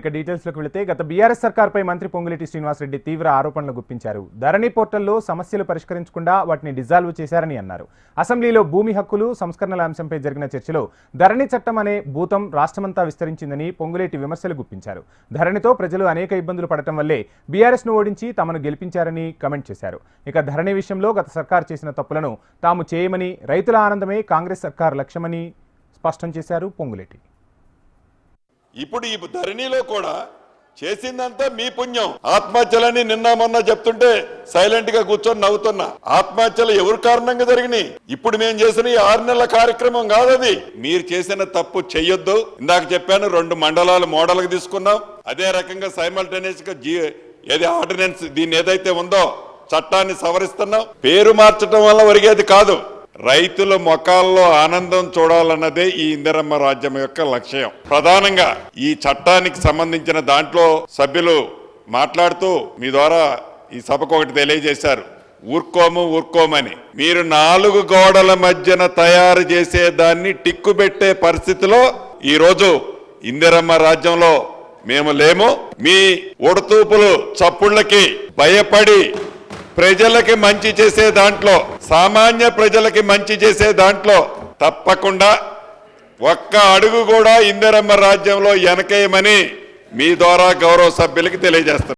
ఇక డీటెయిల్స్లోకి వెళితే గత బీఆర్ఎస్ సర్కార్పై మంత్రి పొంగులేటి శ్రీనివాసరెడ్డి తీవ్ర ఆరోపణలు గుప్పించారు. ధరణి పోర్టల్లో సమస్యలు పరిష్కరించకుండా వాటిని డిజాల్వ్ చేశారని అన్నారు. అసెంబ్లీలో భూమి హక్కులు సంస్కరణల అంశంపై జరిగిన చర్చలో ధరణి చట్టం అనే భూతం రాష్ట్రమంతా విస్తరించిందని పొంగులేటి విమర్శలు గుప్పించారు. ధరణితో ప్రజలు అనేక ఇబ్బందులు పడటం వల్లే బీఆర్ఎస్ను ఓడించి తమను గెలిపించారని కమెంట్ చేశారు. ఇక ధరణి విషయంలో గత సర్కార్ చేసిన తప్పులను తాము చేయమని రైతుల ఆనందమే కాంగ్రెస్ సర్కార్ లక్ష్యమని స్పష్టం చేశారు పొంగులేటి. ఇప్పుడు ఈ ధరణిలో కూడా చేసిందంతా మీ పుణ్యం. ఆత్మహత్యలని నిన్న మొన్న చెప్తుంటే సైలెంట్గా కూర్చొని నవ్వుతున్నా. ఆత్మహత్యలు ఎవరి కారణంగా జరిగినాయి? ఇప్పుడు మేము చేసిన ఈ ఆరు నెలల కార్యక్రమం కాదది మీరు చేసిన తప్పు చెయ్యొద్దు. ఇందాక చెప్పాను రెండు మండలాలు మోడల్గా తీసుకున్నాం. అదే రకంగా సైమల్టేనియస్గా జీ ఏది ఆర్డినెన్స్ దీన్ని ఏదైతే ఉందో చట్టాన్ని సవరిస్తున్నాం. పేరు మార్చడం వల్ల ఒరిగేది కాదు. రైతుల మొఖాల్లో ఆనందం చూడాలన్నదే ఈ ఇందిరమ్మ రాజ్యం యొక్క లక్ష్యం. ప్రధానంగా ఈ చట్టానికి సంబంధించిన దాంట్లో సభ్యులు మాట్లాడుతూ మీ ద్వారా ఈ సభకు ఒకటి తెలియజేశారు. ఊర్కోము ఊర్కోమని. మీరు నాలుగు గోడల మధ్యన తయారు చేసే దాన్ని టిక్కు పెట్టే పరిస్థితిలో ఈరోజు ఇందిరమ్మ రాజ్యంలో మేము లేము. మీ ఉడతూపులు చప్పుళ్ళకి భయపడి ప్రజలకి మంచి చేసే దాంట్లో సామాన్య ప్రజలకి మంచి చేసే దాంట్లో తప్పకుండా ఒక్క అడుగు కూడా ఇందిరమ్మ రాజ్యంలో వెనకేయమని మీ ద్వారా గౌరవ సభ్యులకి తెలియజేస్తారు